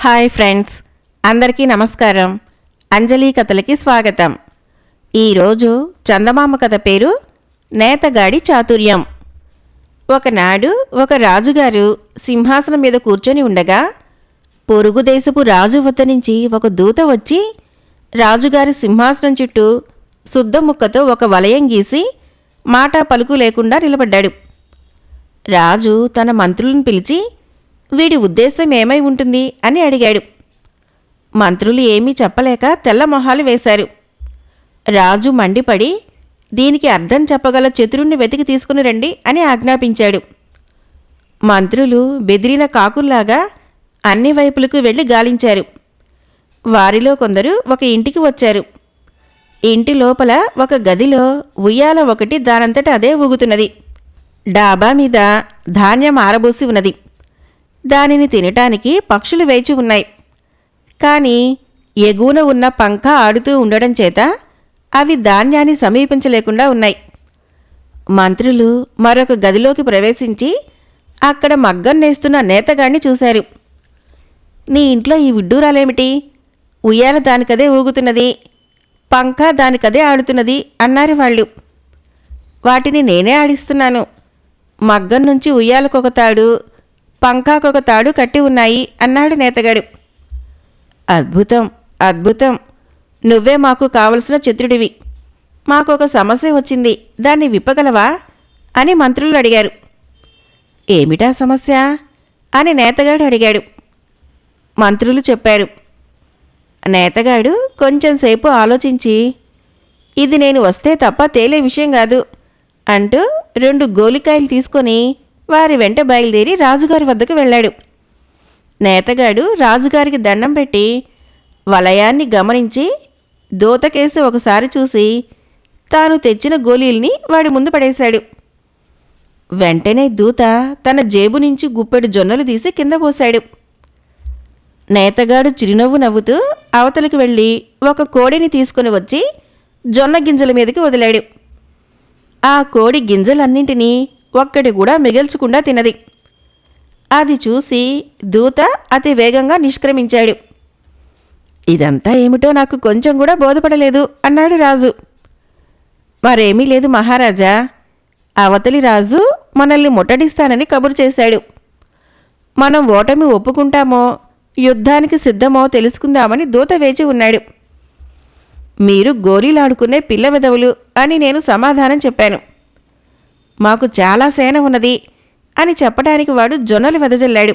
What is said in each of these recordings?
Hi friends అందరికీ నమస్కారం. అంజలి కథలకి స్వాగతం. ఈరోజు చందమామ కథ పేరు నేతగాడి చాతుర్యం. ఒకనాడు ఒక రాజుగారు సింహాసనం మీద కూర్చొని ఉండగా పొరుగు దేశపు రాజు వద్ద నుంచి ఒక దూత వచ్చి రాజుగారి సింహాసనం చుట్టూ శుద్ధ ముక్కతో ఒక వలయం గీసి మాటా పలుకు లేకుండా నిలబడ్డాడు. రాజు తన మంత్రులను పిలిచి వీడి ఉద్దేశం ఏమై ఉంటుంది అని అడిగాడు. మంత్రులు ఏమీ చెప్పలేక తెల్ల మొహాలు వేశారు. రాజు మండిపడి దీనికి అర్థం చెప్పగల చతురుణ్ణి వెతికి తీసుకుని రండి అని ఆజ్ఞాపించాడు. మంత్రులు బెదిరిన కాకుల్లాగా అన్ని వైపులకు వెళ్ళి గాలించారు. వారిలో కొందరు ఒక ఇంటికి వచ్చారు. ఇంటి లోపల ఒక గదిలో ఉయ్యాల ఒకటి దానంతట అదే ఊగుతున్నది. డాబా మీద ధాన్యం ఆరబోసి ఉన్నది. దానిని తినటానికి పక్షులు వేచి ఉన్నాయి. కానీ ఎగువన ఉన్న పంఖ ఆడుతూ ఉండడం చేత అవి ధాన్యాన్ని సమీపించలేకుండా ఉన్నాయి. మంత్రులు మరొక గదిలోకి ప్రవేశించి అక్కడ మగ్గం నేస్తున్న నేతగాడిని చూశారు. నీ ఇంట్లో ఈ విడ్డూరాలేమిటి? ఉయ్యాల దానికదే ఊగుతున్నది. పంఖ దానికదే ఆడుతున్నది అన్నారు వాళ్ళు. వాటిని నేనే ఆడిస్తున్నాను. మగ్గం నుంచి ఉయ్యాలకొక తాడు పంకాకొక తాడు కట్టి ఉన్నాయి అన్నాడు నేతగాడు. అద్భుతం అద్భుతం. నువ్వే మాకు కావలసిన చిత్రుడివి. మాకొక సమస్య వచ్చింది దాన్ని విప్పగలవా? అని మంత్రులు అడిగారు. ఏమిటా సమస్య? అని నేతగాడు అడిగాడు. మంత్రులు చెప్పారు. నేతగాడు కొంచెంసేపు ఆలోచించి ఇది నేను వస్తే తప్ప తేలే విషయం కాదు అంటూ రెండు గోలికాయలు తీసుకొని వారి వెంట బయలుదేరి రాజుగారి వద్దకు వెళ్ళాడు. నేతగాడు రాజుగారికి దండం పెట్టి వలయాన్ని గమనించి దూతకేసి ఒకసారి చూసి తాను తెచ్చిన గోళీల్ని వాడి ముందు పడేశాడు. వెంటనే దూత తన జేబు నుంచి గుప్పెడు జొన్నలు తీసి కింద పోశాడు. నేతగాడు చిరునవ్వు నవ్వుతూ అవతలికి వెళ్ళి ఒక కోడిని తీసుకుని వచ్చి జొన్న గింజల మీదకి వదిలాడు. ఆ కోడి గింజలన్నింటినీ ఒక్కటి కూడా మిగల్చకుండా తినది. అది చూసి దూత అతి వేగంగా నిష్క్రమించాడు. ఇదంతా ఏమిటో నాకు కొంచెం కూడా బోధపడలేదు అన్నాడు రాజు. మరేమీ లేదు మహారాజా. అవతలి రాజు మనల్ని ముట్టడిస్తానని కబురు చేశాడు. మనం ఓటమి ఒప్పుకుంటామో యుద్ధానికి సిద్ధమో తెలుసుకుందామని దూత వేచి ఉన్నాడు. మీరు గోరీలాడుకునే పిల్ల విధవులు అని నేను సమాధానం చెప్పాను. మాకు చాలా సేన ఉన్నది అని చెప్పడానికి వాడు జొన్నలు వెదజల్లాడు.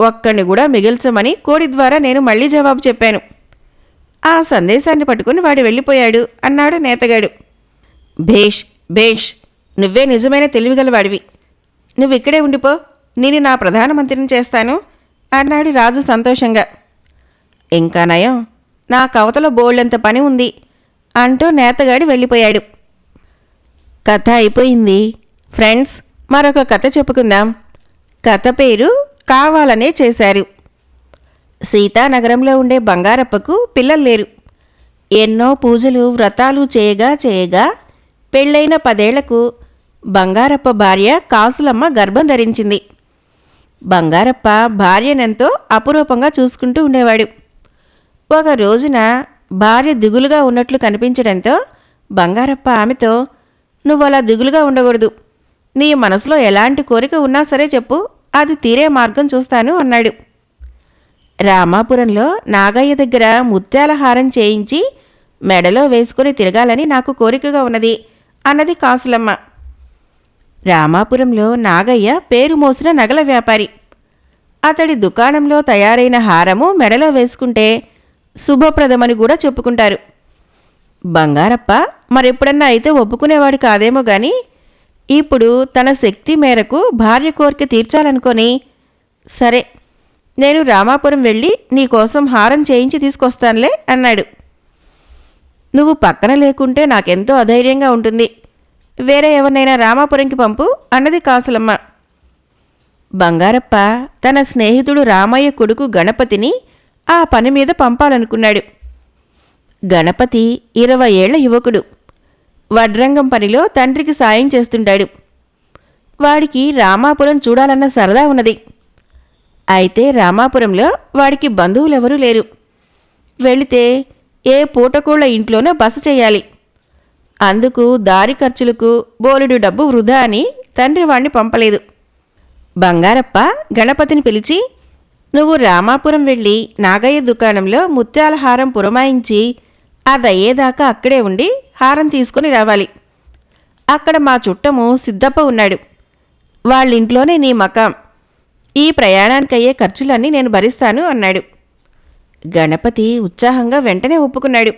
ఒక్కడిని కూడా మిగిల్చమని కోడి ద్వారా నేను మళ్ళీ జవాబు చెప్పాను. ఆ సందేశాన్ని పట్టుకుని వాడు వెళ్ళిపోయాడు అన్నాడు నేతగాడు. భేష్ భేష్ నువ్వే నిజమైన తెలివిగలవాడివి. నువ్వు ఇక్కడే ఉండిపో నేను నా ప్రధానమంత్రిని చేస్తాను అన్నాడు రాజు సంతోషంగా. ఇంకా నయం నా కవతలో బోళ్ళెంత పని ఉంది అంటూ నేతగాడు వెళ్ళిపోయాడు. కథ అయిపోయింది. ఫ్రెండ్స్ మరొక కథ చెప్పుకుందాం. కథ పేరు కావాలనే చేశారు. సీతానగరంలో ఉండే బంగారప్పకు పిల్లలు లేరు. ఎన్నో పూజలు వ్రతాలు చేయగా చేయగా పెళ్ళైన పదేళ్ళకు బంగారప్ప భార్య కాసులమ్మ గర్భం ధరించింది. బంగారప్ప భార్యనెంతో అపురూపంగా చూసుకుంటూ ఉండేవాడు. ఒక రోజున భార్య దిగులుగా ఉన్నట్లు కనిపించడంతో బంగారప్ప ఆమెతో నువ్వు అలా దిగులుగా ఉండకూడదు. నీ మనసులో ఎలాంటి కోరిక ఉన్నా సరే చెప్పు అది తీరే మార్గం చూస్తాను అన్నాడు. రామాపురంలో నాగయ్య దగ్గర ముత్యాల హారం చేయించి మెడలో వేసుకుని తిరగాలని నాకు కోరికగా ఉన్నది అన్నది కాసులమ్మ. రామాపురంలో నాగయ్య పేరు మోసిన నగల వ్యాపారి. అతడి దుకాణంలో తయారైన హారము మెడలో వేసుకుంటే శుభప్రదమని కూడా చెప్పుకుంటారు. బంగారప్ప మరెప్పుడన్నా అయితే ఒప్పుకునేవాడు కాదేమో గాని ఇప్పుడు తన శక్తి మేరకు భార్య కోరిక తీర్చాలనుకొని సరే నేను రామాపురం వెళ్ళి నీకోసం హారం చేయించి తీసుకొస్తానులే అన్నాడు. నువ్వు పక్కన లేకుంటే నాకెంతో అధైర్యంగా ఉంటుంది. వేరే ఎవరినైనా రామాపురంకి పంపు అన్నది కాసులమ్మ. బంగారప్ప తన స్నేహితుడు రామయ్య కొడుకు గణపతిని ఆ పని మీద పంపాలనుకున్నాడు. గణపతి ఇరవై ఏళ్ళ యువకుడు. వడ్రంగం పనిలో తండ్రికి సాయం చేస్తుంటాడు. వాడికి రామాపురం చూడాలన్న సరదా ఉన్నది. అయితే రామాపురంలో వాడికి బంధువులెవరూ లేరు. వెళితే ఏ పూటకోళ్ళ ఇంట్లోనో బస చేయాలి. అందుకు దారి ఖర్చులకు బోలెడు డబ్బు వృధా అని తండ్రి వాణ్ణి పంపలేదు. బంగారప్ప గణపతిని పిలిచి నువ్వు రామాపురం వెళ్ళి నాగయ్య దుకాణంలో ముత్యాల హారం పురమాయించి అదయ్యేదాకా అక్కడే ఉండి హారం తీసుకుని రావాలి. అక్కడ మా చుట్టము సిద్ధప్ప ఉన్నాడు. వాళ్ళింట్లోనే నీ మకాం. ఈ ప్రయాణానికయ్యే ఖర్చులన్నీ నేను భరిస్తాను అన్నాడు. గణపతి ఉత్సాహంగా వెంటనే ఒప్పుకున్నాడు.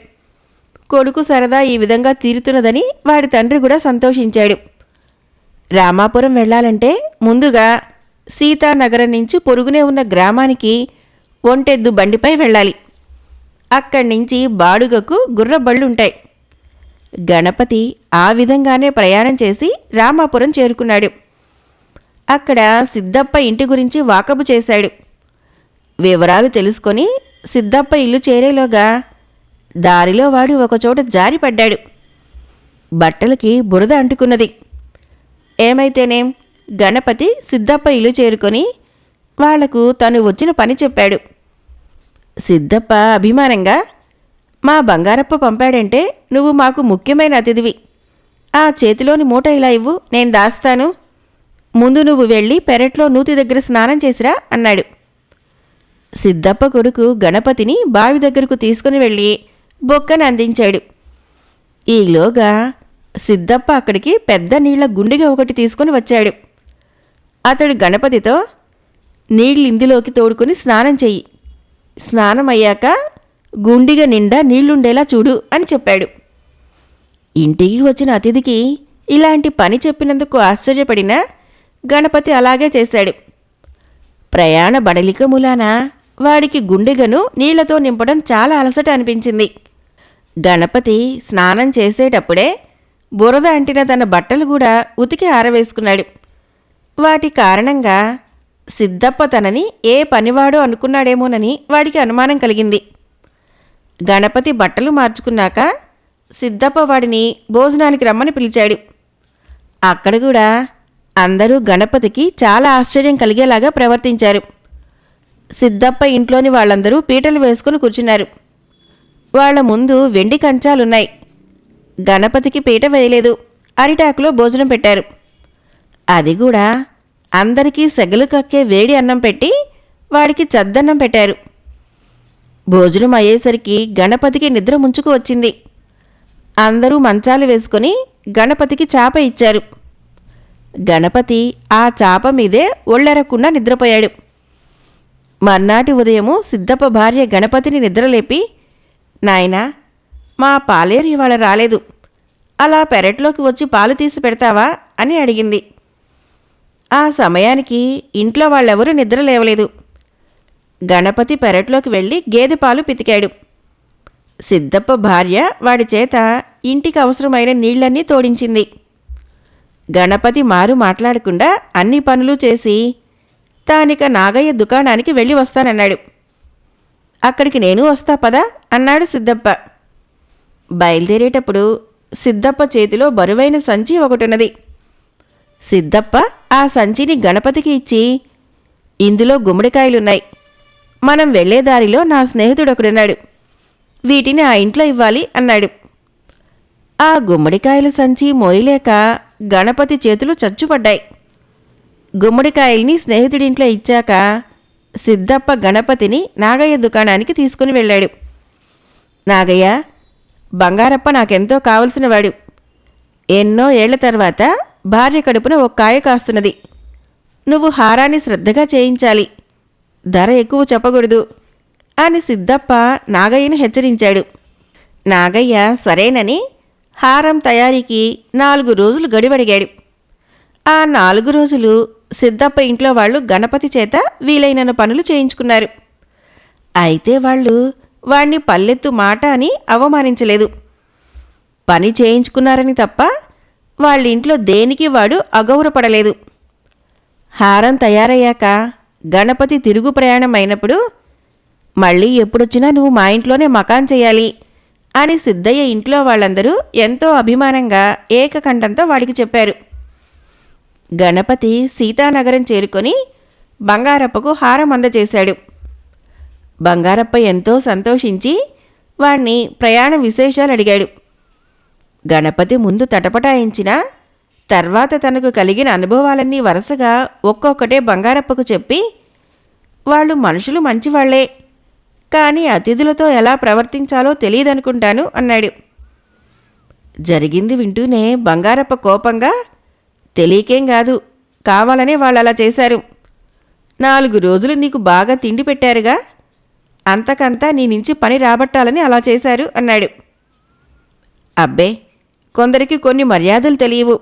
కొడుకు సరదా ఈ విధంగా తీరుతున్నదని వాడి తండ్రి కూడా సంతోషించాడు. రామాపురం వెళ్ళాలంటే ముందుగా సీతానగరం నుంచి పొరుగునే ఉన్న గ్రామానికి ఒంటెద్దు బండిపై వెళ్ళాలి. అక్కడి నుంచి బాడుగకు గుర్రబళ్ళుంటాయి. గణపతి ఆ విధంగానే ప్రయాణం చేసి రామాపురం చేరుకున్నాడు. అక్కడ సిద్ధప్ప ఇంటి గురించి వాకబు చేశాడు. వివరాలు తెలుసుకొని సిద్ధప్ప ఇల్లు చేరేలోగా దారిలో వాడు ఒకచోట జారిపడ్డాడు. బట్టలకి బురద అంటుకున్నది. ఏమైతేనేం గణపతి సిద్ధప్ప ఇల్లు చేరుకొని వాళ్ళకు తను వచ్చిన పని చెప్పాడు. సిద్ధప్ప అభిమానంగా మా బంగారప్ప పంపాడంటే నువ్వు మాకు ముఖ్యమైన అతిథివి. ఆ చేతిలోని మూట ఇలా ఇవ్వు నేను దాస్తాను. ముందు నువ్వు వెళ్ళి పెరట్లో నూతి దగ్గర స్నానం చేసిరా అన్నాడు. సిద్ధప్ప కొడుకు గణపతిని బావి దగ్గరకు తీసుకుని వెళ్ళి బొక్కను అందించాడు. ఈలోగా సిద్ధప్ప అక్కడికి పెద్ద నీళ్ళ గుండిగ ఒకటి తీసుకుని వచ్చాడు. అతడు గణపతితో నీళ్ళు ఇందులోకి తోడుకుని స్నానం చెయ్యి. స్నానం అయ్యాక గుండిగ నిండా నీళ్ళుండేలా చూడు అని చెప్పాడు. ఇంటికి వచ్చిన అతిథికి ఇలాంటి పని చెప్పినందుకు ఆశ్చర్యపడిన గణపతి అలాగే చేశాడు. ప్రయాణ బడలిక మూలాన వాడికి గుండెగను నీళ్ళతో నింపడం చాలా అలసట అనిపించింది. గణపతి స్నానం చేసేటప్పుడే బురద అంటిన తన బట్టలు కూడా ఉతికి ఆరవేసుకున్నాడు. వాటి కారణంగా సిద్ధప్ప తనని ఏ పనివాడో అనుకున్నాడేమోనని వాడికి అనుమానం కలిగింది. గణపతి బట్టలు మార్చుకున్నాక సిద్ధప్ప వాడిని భోజనానికి రమ్మని పిలిచాడు. అక్కడ కూడా అందరూ గణపతికి చాలా ఆశ్చర్యం కలిగేలాగా ప్రవర్తించారు. సిద్ధప్ప ఇంట్లోని వాళ్ళందరూ పీటలు వేసుకుని కూర్చున్నారు. వాళ్ళ ముందు వెండి కంచాలున్నాయి. గణపతికి పీట వేయలేదు. అరిటాకులో భోజనం పెట్టారు. అది కూడా అందరికీ సెగలు కక్కే వేడి అన్నం పెట్టి వాడికి చద్దన్నం పెట్టారు. భోజనం అయ్యేసరికి గణపతికి నిద్ర ముంచుకు వచ్చింది. అందరూ మంచాలు వేసుకొని గణపతికి చాప ఇచ్చారు. గణపతి ఆ చాప మీదే ఒళ్ళెరకుండా నిద్రపోయాడు. మర్నాటి ఉదయము సిద్ధప్ప భార్య గణపతిని నిద్రలేపి నాయనా మా పాలేరు ఇవాళ రాలేదు. అలా పెరట్లోకి వచ్చి పాలు తీసి పెడతావా? అని అడిగింది. ఆ సమయానికి ఇంట్లో వాళ్ళెవరూ నిద్ర లేవలేదు. గణపతి పెరట్లోకి వెళ్ళి గేదె పాలు పితికాడు. సిద్ధప్ప భార్య వాడి చేత ఇంటికి అవసరమైన నీళ్ళన్నీ తోడించింది. గణపతి మారు మాట్లాడకుండా అన్ని పనులు చేసి తానిక నాగయ్య దుకాణానికి వెళ్ళి వస్తానన్నాడు. అక్కడికి నేను వస్తా పదా అన్నాడు సిద్ధప్ప బయలుదేరేటప్పుడు సిద్ధప్ప చేతిలో బరువైన సంచి ఒకటున్నది. సిద్ధప్ప ఆ సంచిని గణపతికి ఇచ్చి ఇందులో గుమ్మడికాయలున్నాయి. మనం వెళ్ళే దారిలో నా స్నేహితుడు ఒకడున్నాడు వీటిని ఆ ఇంట్లో ఇవ్వాలి అన్నాడు. ఆ గుమ్మడికాయల సంచి మోయలేక గణపతి చేతులు చచ్చుపడ్డాయి. గుమ్మడికాయల్ని స్నేహితుడింట్లో ఇచ్చాక సిద్ధప్ప గణపతిని నాగయ్య దుకాణానికి తీసుకుని వెళ్ళాడు. నాగయ్య బంగారప్ప నాకెంతో కావలసినవాడు. ఎన్నో ఏళ్ళ తర్వాత భార్య కడుపున ఒక కాయ కాస్తున్నది. నువ్వు హారాన్ని శ్రద్ధగా చేయించాలి. ధర ఎక్కువ చెప్పకూడదు అని సిద్ధప్ప నాగయ్యను హెచ్చరించాడు. నాగయ్య సరేనని హారం తయారీకి నాలుగు రోజులు గడివడిగాడు. ఆ నాలుగు రోజులు సిద్ధప్ప ఇంట్లో వాళ్ళు గణపతి చేత వీలైనన్ని పనులు చేయించుకున్నారు. అయితే వాళ్ళు వాణ్ణి పల్లెత్తు మాట అని అవమానించలేదు. పని చేయించుకున్నారని తప్ప వాళ్ళ ఇంట్లో దేనికి వాడు అగౌరపడలేదు హారం తయారయ్యాక గణపతి తిరుగు ప్రయాణం అయినప్పుడు మళ్ళీ ఎప్పుడొచ్చినా నువ్వు మా ఇంట్లోనే మకాన్ చేయాలి అని సిద్ధయ్య ఇంట్లో వాళ్ళందరూ ఎంతో అభిమానంగా ఏకకంఠంతో వాడికి చెప్పారు. గణపతి సీతానగరం చేరుకొని బంగారప్పకు హారం అందజేశాడు. బంగారప్ప ఎంతో సంతోషించి వాణ్ణి ప్రయాణ విశేషాలు అడిగాడు గణపతి ముందు తటపటాయించిన తర్వాత తనకు కలిగిన అనుభవాలన్నీ వరుసగా ఒక్కొక్కటే బంగారప్పకు చెప్పి వాళ్ళు మనుషులు మంచివాళ్ళే. కానీ అతిథులతో ఎలా ప్రవర్తించాలో తెలియదనుకుంటాను అన్నాడు. జరిగింది వింటూనే బంగారప్ప కోపంగా తెలియకేం కాదు. కావాలనే వాళ్ళు అలా చేశారు. నాలుగు రోజులు నీకు బాగా తిండి పెట్టారుగా. అంతకంతా నీ నుంచి పని రాబట్టాలని అలా చేశారు అన్నాడు. అబ్బే కొందరికి కొన్ని మర్యాదలు తెలియవు.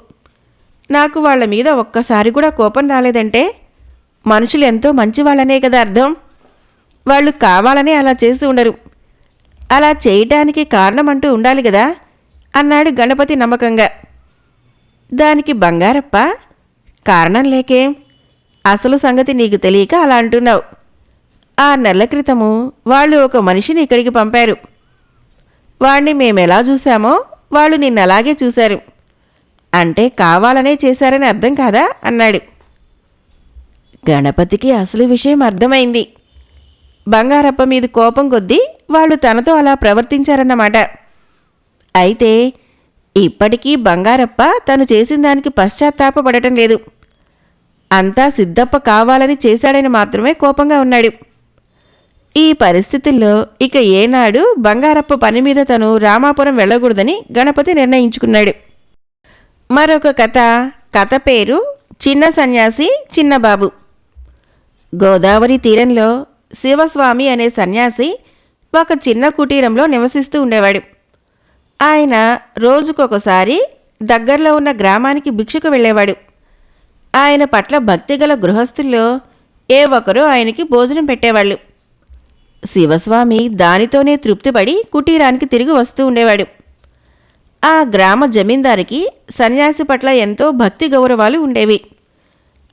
నాకు వాళ్ళ మీద ఒక్కసారి కూడా కోపం రాలేదంటే మనుషులు ఎంతో మంచివాళ్ళనే కదా అర్థం? వాళ్ళు కావాలనే అలా చేసి ఉండరు. అలా చేయటానికి కారణం అంటూ ఉండాలి కదా? అన్నాడు గణపతి నమ్మకంగా. దానికి బంగారప్ప కారణం లేకేం. అసలు సంగతి నీకు తెలియక అలా అంటున్నావు. ఆ నెల క్రితము వాళ్ళు ఒక మనిషిని ఇక్కడికి పంపారు. వాణ్ణి మేమెలా చూశామో వాళ్ళు నిన్నలాగే చూశారు. అంటే కావాలనే చేశారని అర్థం కాదా? అన్నాడు. గణపతికి అసలు విషయం అర్థమైంది. బంగారప్ప మీద కోపం కొద్దీ వాళ్ళు తనతో అలా ప్రవర్తించారన్నమాట. అయితే ఇప్పటికీ బంగారప్ప తను చేసిన దానికి పశ్చాత్తాపపడటం లేదు. అంతా సిద్ధప్ప కావాలని చేశాడని మాత్రమే కోపంగా ఉన్నాడు. ఈ పరిస్థితుల్లో ఇక ఏనాడు బంగారప్ప పని మీద తను రామాపురం వెళ్ళకూడదని గణపతి నిర్ణయించుకున్నాడు. మరొక కథ కథ పేరు చిన్న సన్యాసి చిన్నబాబు గోదావరి తీరంలో శివస్వామి అనే సన్యాసి ఒక చిన్న కుటీరంలో నివసిస్తూ ఉండేవాడు. ఆయన రోజుకొకసారి దగ్గరలో ఉన్న గ్రామానికి భిక్షకు వెళ్ళేవాడు. ఆయన పట్ల భక్తిగల గృహస్థుల్లో ఏ ఒక్కరూ ఆయనకి భోజనం పెట్టేవాళ్ళు. శివస్వామి దానితోనే తృప్తిపడి కుటీరానికి తిరిగి వస్తూ ఉండేవాడు. ఆ గ్రామ జమీందారికి సన్యాసి పట్ల ఎంతో భక్తి గౌరవాలు ఉండేవి.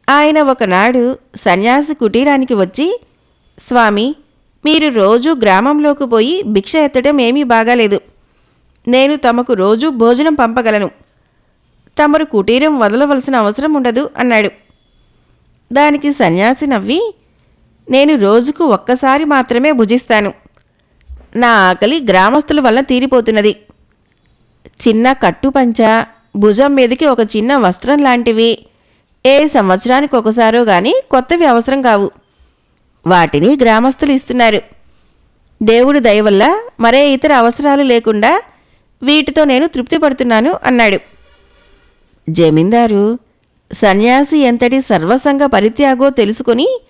ఆయన ఒకనాడు సన్యాసి కుటీరానికి వచ్చి స్వామి మీరు రోజు గ్రామంలోకి పోయి భిక్ష ఎత్తడం ఏమీ బాగాలేదు. నేను తమకు రోజు భోజనం పంపగలను. తమరు కుటీరం వదలవలసిన అవసరం ఉండదు అన్నాడు. దానికి సన్యాసి నవ్వి నేను రోజుకు ఒక్కసారి మాత్రమే భుజిస్తాను. నా ఆకలి గ్రామస్తుల వల్ల తీరిపోతున్నది. చిన్న కట్టుపంచ భుజం మీదకి ఒక చిన్న వస్త్రం లాంటివి. ఏ సంవత్సరానికి ఒకసారో కానీ కొత్తవి అవసరం కావు. వాటిని గ్రామస్తులు ఇస్తున్నారు. దేవుడు దయ వల్ల మరే ఇతర అవసరాలు లేకుండా వీటితో నేను తృప్తి పడుతున్నాను అన్నాడు. జమీందారు సన్యాసి ఎంతటి సర్వసంగ పరిత్యాగో తెలుసుకొని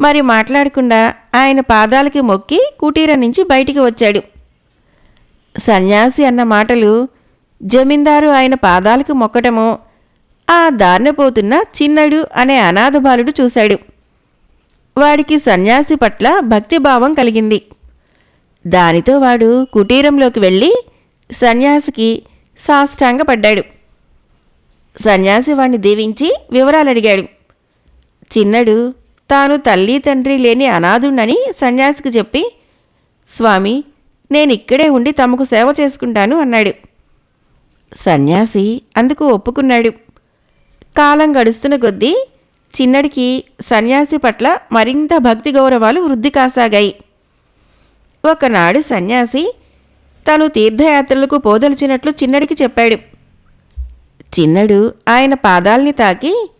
మరి మాట్లాడకుండా ఆయన పాదాలకి మొక్కి కుటీరం నుంచి బయటికి వచ్చాడు. సన్యాసి అన్న మాటలు జమీందారు ఆయన పాదాలకు మొక్కటము ఆ దారిన పోతున్న చిన్నడు అనే అనాథ బాలుడు చూశాడు. వాడికి సన్యాసి పట్ల భక్తిభావం కలిగింది. దానితో వాడు కుటీరంలోకి వెళ్ళి సన్యాసికి సాష్టాంగపడ్డాడు. సన్యాసి వాణ్ణి దీవించి వివరాలు అడిగాడు చిన్నడు తాను తల్లి తండ్రి లేని అనాథుండని సన్యాసికి చెప్పి స్వామి నేనిక్కడే ఉండి తమకు సేవ చేసుకుంటాను అన్నాడు. సన్యాసి అందుకు ఒప్పుకున్నాడు. కాలం గడుస్తున్న కొద్దీ చిన్నడికి సన్యాసి పట్ల మరింత భక్తి గౌరవాలు వృద్ధి కాసాగాయి. ఒకనాడు సన్యాసి తను తీర్థయాత్రలకు పోదలిచినట్లు చిన్నడికి చెప్పాడు. చిన్నడు ఆయన పాదాల్ని తాకి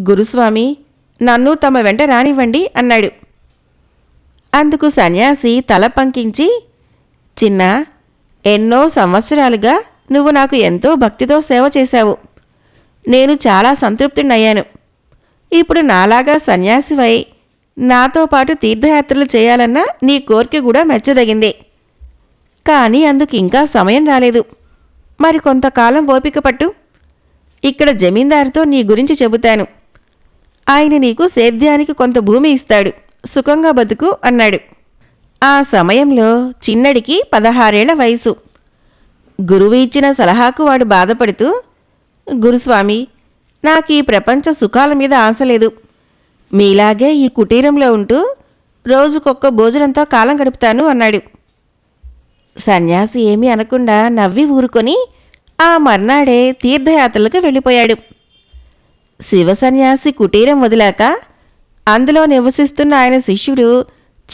గురుస్వామి నన్ను తమ వెంట రానివ్వండి అన్నాడు. అందుకు సన్యాసి తల పంకించి చిన్న ఎన్నో సంవత్సరాలుగా నువ్వు నాకు ఎంతో భక్తితో సేవ చేశావు. నేను చాలా సంతృప్తినయ్యాను. ఇప్పుడు నాలాగా సన్యాసివై నాతో పాటు తీర్థయాత్రలు చేయాలన్న నీ కోరిక కూడా మెచ్చదగిందే. కానీ అందుకు ఇంకా సమయం రాలేదు. మరి కొంతకాలం ఓపిక పట్టు. ఇక్కడ జమీందారుతో నీ గురించి చెబుతాను. ఆయన నీకు సేద్యానికి కొంత భూమి ఇస్తాడు. సుఖంగా బతుకు అన్నాడు. ఆ సమయంలో చిన్నడికి పదహారేళ్ళ వయసు. గురువు ఇచ్చిన సలహాకు వాడు బాధపడుతూ గురుస్వామి నాకు ఈ ప్రపంచ సుఖాల మీద ఆశ లేదు. మీలాగే ఈ కుటీరంలో ఉంటూ రోజుకొక్క భోజనంతో కాలం గడుపుతాను అన్నాడు. సన్యాసి ఏమీ అనకుండా నవ్వి ఊరుకొని ఆ మర్నాడే తీర్థయాత్రలకు వెళ్ళిపోయాడు. శివసన్యాసి కుటీరం వదిలాక అందులో నివసిస్తున్న ఆయన శిష్యుడు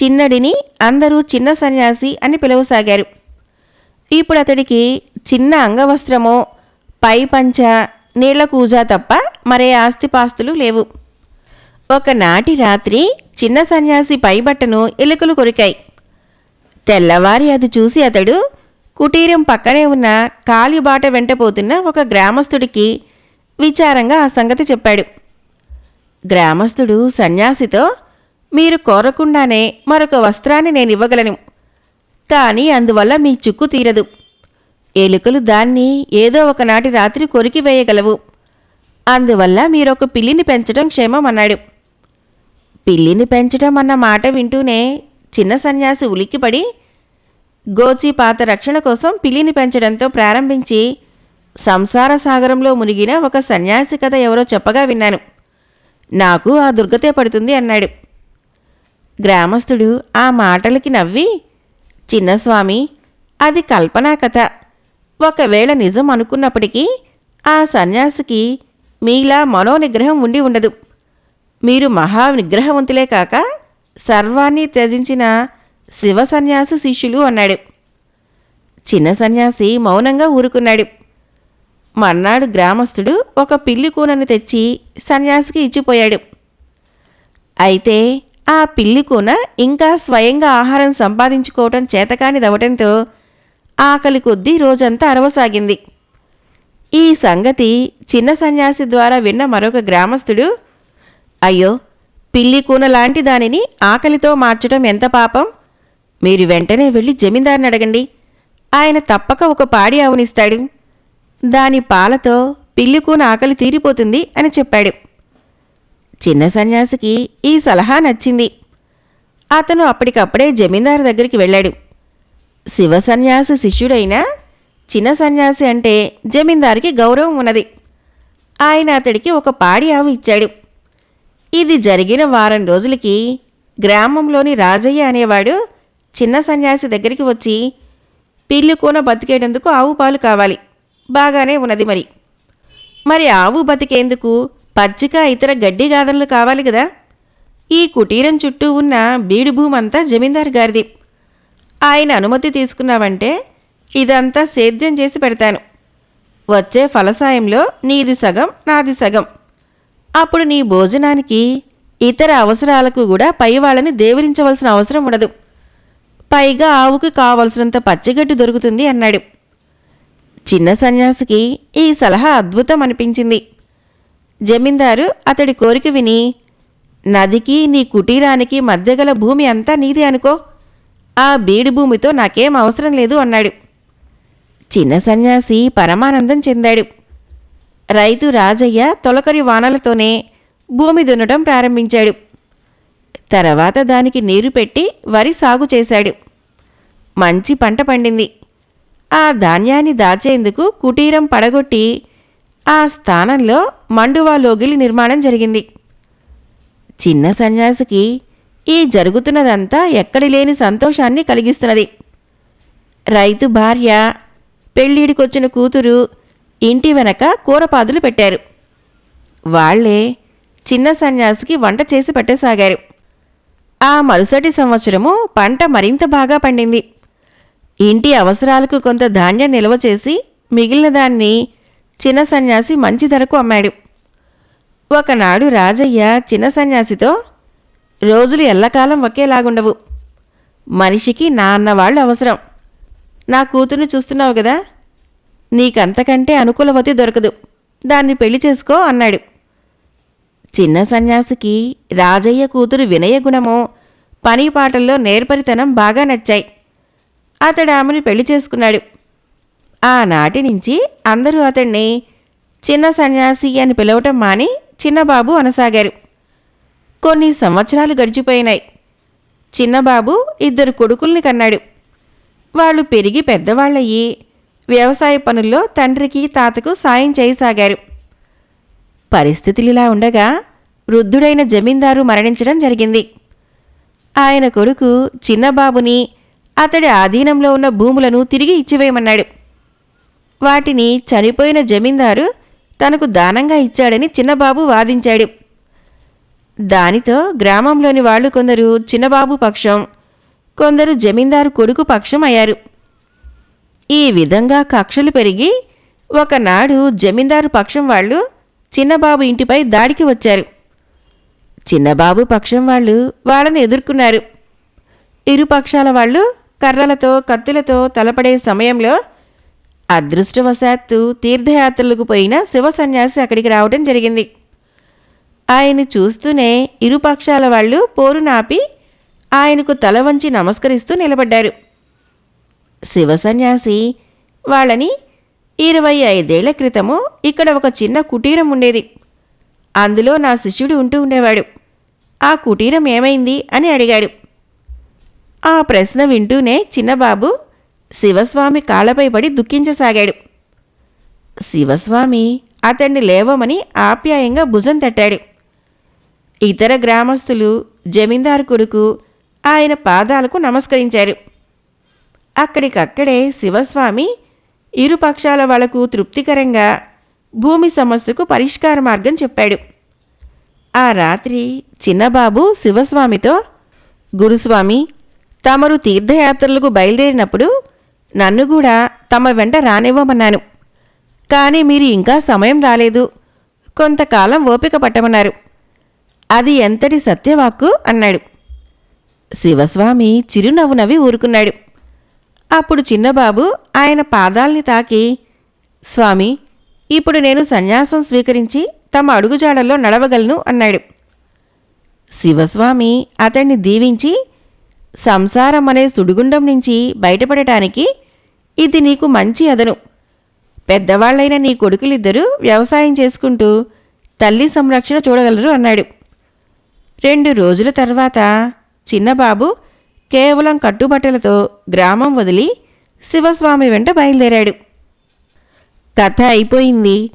చిన్నడిని అందరూ చిన్న సన్యాసి అని పిలవసాగారు. ఇప్పుడు అతడికి చిన్న అంగవస్త్రమో పై పంచ నీళ్ళ కూజా తప్ప మరే ఆస్తిపాస్తులు లేవు. ఒకనాటి రాత్రి చిన్న సన్యాసి పైబట్టను ఎలుకలు కొరికాయి. తెల్లవారి అది చూసి అతడు కుటీరం పక్కనే ఉన్న కాలిబాట వెంటపోతున్న ఒక గ్రామస్తుడికి విచారంగా ఆ సంగతి చెప్పాడు. గ్రామస్థుడు సన్యాసితో మీరు కోరకుండానే మరొక వస్త్రాన్ని నేను ఇవ్వగలను కానీ అందువల్ల మీ చుక్కు తీరదు. ఎలుకలు దాన్ని ఏదో ఒకనాటి రాత్రి కొరికి వేయగలవు. అందువల్ల మీరొక పిల్లిని పెంచడం క్షేమం అన్నాడు పిల్లిని పెంచడం అన్న మాట వింటూనే చిన్న సన్యాసి ఉలిక్కిపడి గోచిపాత రక్షణ కోసం పిల్లిని పెంచడంతో ప్రారంభించి సంసార సాగరంలో మునిగిన ఒక సన్యాసి కథ ఎవరో చెప్పగా విన్నాను. నాకు ఆ దుర్గతే పడుతుంది అన్నాడు. గ్రామస్థుడు ఆ మాటలకి నవ్వి చిన్నస్వామి అది కల్పనా కథ. ఒకవేళ నిజం అనుకున్నప్పటికీ ఆ సన్యాసికి మీలా మనోనిగ్రహం ఉండి ఉండదు. మీరు మహా నిగ్రహవంతులే కాక సర్వాన్ని త్యజించిన శివ సన్యాసి శిష్యులు అన్నాడు. చిన్న సన్యాసి మౌనంగా ఊరుకున్నాడు. మర్నాడు గ్రామస్తుడు ఒక పిల్లి కూనను తెచ్చి సన్యాసికి ఇచ్చిపోయాడు. అయితే ఆ పిల్లి కూన ఇంకా స్వయంగా ఆహారం సంపాదించుకోవటం చేతకానిదవటంతో ఆకలి కొద్దీ రోజంతా అరవసాగింది. ఈ సంగతి చిన్న సన్యాసి ద్వారా విన్న మరొక గ్రామస్తుడు అయ్యో పిల్లి కూన లాంటి దానిని ఆకలితో మార్చడం ఎంత పాపం? మీరు వెంటనే వెళ్ళి జమీందారిని అడగండి. ఆయన తప్పక ఒక పాడి ఆవునిస్తాడు. దాని పాలతో పిల్లికు కూన ఆకలి తీరిపోతుంది అని చెప్పాడు. చిన్న సన్యాసికి ఈ సలహా నచ్చింది. అతను అప్పటికప్పుడే జమీందారు దగ్గరికి వెళ్ళాడు. శివ సన్యాసి శిష్యుడైన చిన్న సన్యాసి అంటే జమీందారికి గౌరవం ఉన్నది. ఆయన అతడికి ఒక పాడి ఆవు ఇచ్చాడు. ఇది జరిగిన వారం రోజులకి గ్రామంలోని రాజయ్య అనేవాడు చిన్న సన్యాసి దగ్గరికి వచ్చి పిల్లి కూన బతికేటందుకు ఆవు పాలు కావాలి. బాగానే ఉన్నది మరి. మరి ఆవు బతికేందుకు పచ్చిక ఇతర గడ్డి గాదనలు కావాలి కదా ఈ కుటీరం చుట్టూ ఉన్న బీడు భూమంతా జమీందార్ గారిది. ఆయన అనుమతి తీసుకున్నావంటే ఇదంతా సేద్యం చేసి పెడతాను. వచ్చే ఫలసాయంలో నీది సగం నాది సగం. అప్పుడు నీ భోజనానికి ఇతర అవసరాలకు కూడా పై వాళ్ళని దేవరించవలసిన అవసరం ఉండదు. పైగా ఆవుకు కావలసినంత పచ్చిగడ్డి దొరుకుతుంది అన్నాడు. చిన్న సన్యాసికి ఈ సలహా అద్భుతం అనిపించింది జమీందారు అతడి కోరిక విని నదికి నీ కుటీరానికి మధ్య గల భూమి అంతా నీది అనుకో. ఆ బీడు భూమితో నాకేం అవసరం లేదు అన్నాడు. చిన్న సన్యాసి పరమానందం చెందాడు. రైతు రాజయ్య తొలకరి వానలతోనే భూమి దున్నడం ప్రారంభించాడు. తర్వాత దానికి నీరు పెట్టి వరి సాగు చేశాడు. మంచి పంట పండింది. ఆ ధాన్యాన్ని దాచేందుకు కుటీరం పడగొట్టి ఆ స్థానంలో మండువా లోగిలి నిర్మాణం జరిగింది. చిన్న సన్యాసికి ఈ జరుగుతున్నదంతా ఎక్కడి లేని సంతోషాన్ని కలిగిస్తున్నది. రైతు భార్య పెళ్ళిడికొచ్చిన కూతురు ఇంటి వెనక కూరపాదులు పెట్టారు. వాళ్ళే చిన్న సన్యాసికి వంట చేసి పెట్టసాగారు. ఆ మరుసటి సంవత్సరము పంట మరింత బాగా పండింది. ఇంటి అవసరాలకు కొంత ధాన్యం నిల్వ చేసి మిగిలిన దాన్ని చిన్న సన్యాసి మంచి ధరకు అమ్మాడు. ఒకనాడు రాజయ్య చిన్న సన్యాసితో రోజులు ఎల్లకాలం ఒకేలాగుండవు. మనిషికి నా అన్నవాళ్ళు అవసరం. నా కూతుర్ని చూస్తున్నావు కదా? నీకంతకంటే అనుకూలవతి దొరకదు. దాన్ని పెళ్ళి చేసుకో అన్నాడు. చిన్న సన్యాసికి రాజయ్య కూతురు వినయ గుణము పని పాటల్లో నేర్పరితనం బాగా నచ్చాయి. అతడు ఆమెను పెళ్ళి చేసుకున్నాడు. ఆనాటి నుంచి అందరూ అతన్ని చిన్న సన్యాసి అని పిలవటం మాని చిన్నబాబు అనసాగారు. కొన్ని సంవత్సరాలు గడిచిపోయినాయి. చిన్నబాబు ఇద్దరు కొడుకుల్ని కన్నాడు. వాళ్ళు పెరిగి పెద్దవాళ్ళయ్యి వ్యవసాయ పనుల్లో తండ్రికి తాతకు సాయం చేయసాగారు. పరిస్థితులిలా ఉండగా వృద్ధుడైన జమీందారు మరణించడం జరిగింది. ఆయన కొడుకు చిన్నబాబుని అతడి ఆధీనంలో ఉన్న భూములను తిరిగి ఇచ్చివేయమన్నాడు. వాటిని చనిపోయిన జమీందారు తనకు దానంగా ఇచ్చాడని చిన్నబాబు వాదించాడు. దానితో గ్రామంలోని వాళ్ళు కొందరు చిన్నబాబు పక్షం కొందరు జమీందారు కొడుకు పక్షం అయ్యారు. ఈ విధంగా కక్షలు పెరిగి ఒకనాడు జమీందారు పక్షం వాళ్ళు చిన్నబాబు ఇంటిపై దాడికి వచ్చారు. చిన్నబాబు పక్షం వాళ్ళు వాళ్ళని ఎదుర్కొన్నారు. ఇరు పక్షాల వాళ్ళు కర్రలతో కత్తులతో తలపడే సమయంలో అదృష్టవశాత్తు తీర్థయాత్రలకు పోయిన శివ సన్యాసి అక్కడికి రావడం జరిగింది. ఆయన చూస్తూనే ఇరుపక్షాల వాళ్ళు పోరు నాపి ఆయనకు తల వంచి నమస్కరిస్తూ నిలబడ్డారు. శివ సన్యాసి వాళ్ళని ఇరవై ఐదేళ్ళ క్రితము ఇక్కడ ఒక చిన్న కుటీరం ఉండేది. అందులో నా శిష్యుడు ఉంటూ ఉండేవాడు. ఆ కుటీరం ఏమైంది? అని అడిగాడు. ఆ ప్రశ్న వింటూనే చిన్నబాబు శివస్వామి కాళ్ళపై పడి దుఃఖించసాగాడు. శివస్వామి అతన్ని లేవమని ఆప్యాయంగా భుజం తట్టాడు. ఇతర గ్రామస్తులు జమీందారు కొడుకు ఆయన పాదాలకు నమస్కరించారు. అక్కడికక్కడే శివస్వామి ఇరుపక్షాల వాళ్ళకు తృప్తికరంగా భూమి సమస్యకు పరిష్కార మార్గం చెప్పాడు. ఆ రాత్రి చిన్నబాబు శివస్వామితో గురుస్వామి తమరు తీర్థయాత్రలకు బయలుదేరినప్పుడు నన్ను కూడా తమ వెంట రానివ్వమన్నాను. కానీ మీరు ఇంకా సమయం రాలేదు. కొంతకాలం ఓపిక పట్టమన్నారు. అది ఎంతటి సత్యవాక్కు? అన్నాడు. శివస్వామి చిరునవ్వు నవ్వి ఊరుకున్నాడు. అప్పుడు చిన్నబాబు ఆయన పాదాల్ని తాకి స్వామి ఇప్పుడు నేను సన్యాసం స్వీకరించి తమ అడుగుజాడల్లో నడవగలను అన్నాడు. శివస్వామి అతన్ని దీవించి సంసారం అనే సుడిగుండం నుంచి బయటపడటానికి ఇది నీకు మంచి అదను. పెద్దవాళ్ళైన నీ కొడుకులిద్దరూ వ్యవసాయం చేసుకుంటూ తల్లి సంరక్షణ చూడగలరు అన్నాడు. రెండు రోజుల తర్వాత చిన్నబాబు కేవలం కట్టుబట్టలతో గ్రామం వదిలి శివస్వామి వెంట బయలుదేరాడు. కథ అయిపోయింది.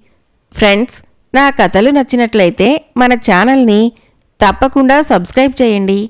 ఫ్రెండ్స్ నా కథలు నచ్చినట్లయితే మన ఛానల్ని తప్పకుండా సబ్స్క్రైబ్ చేయండి.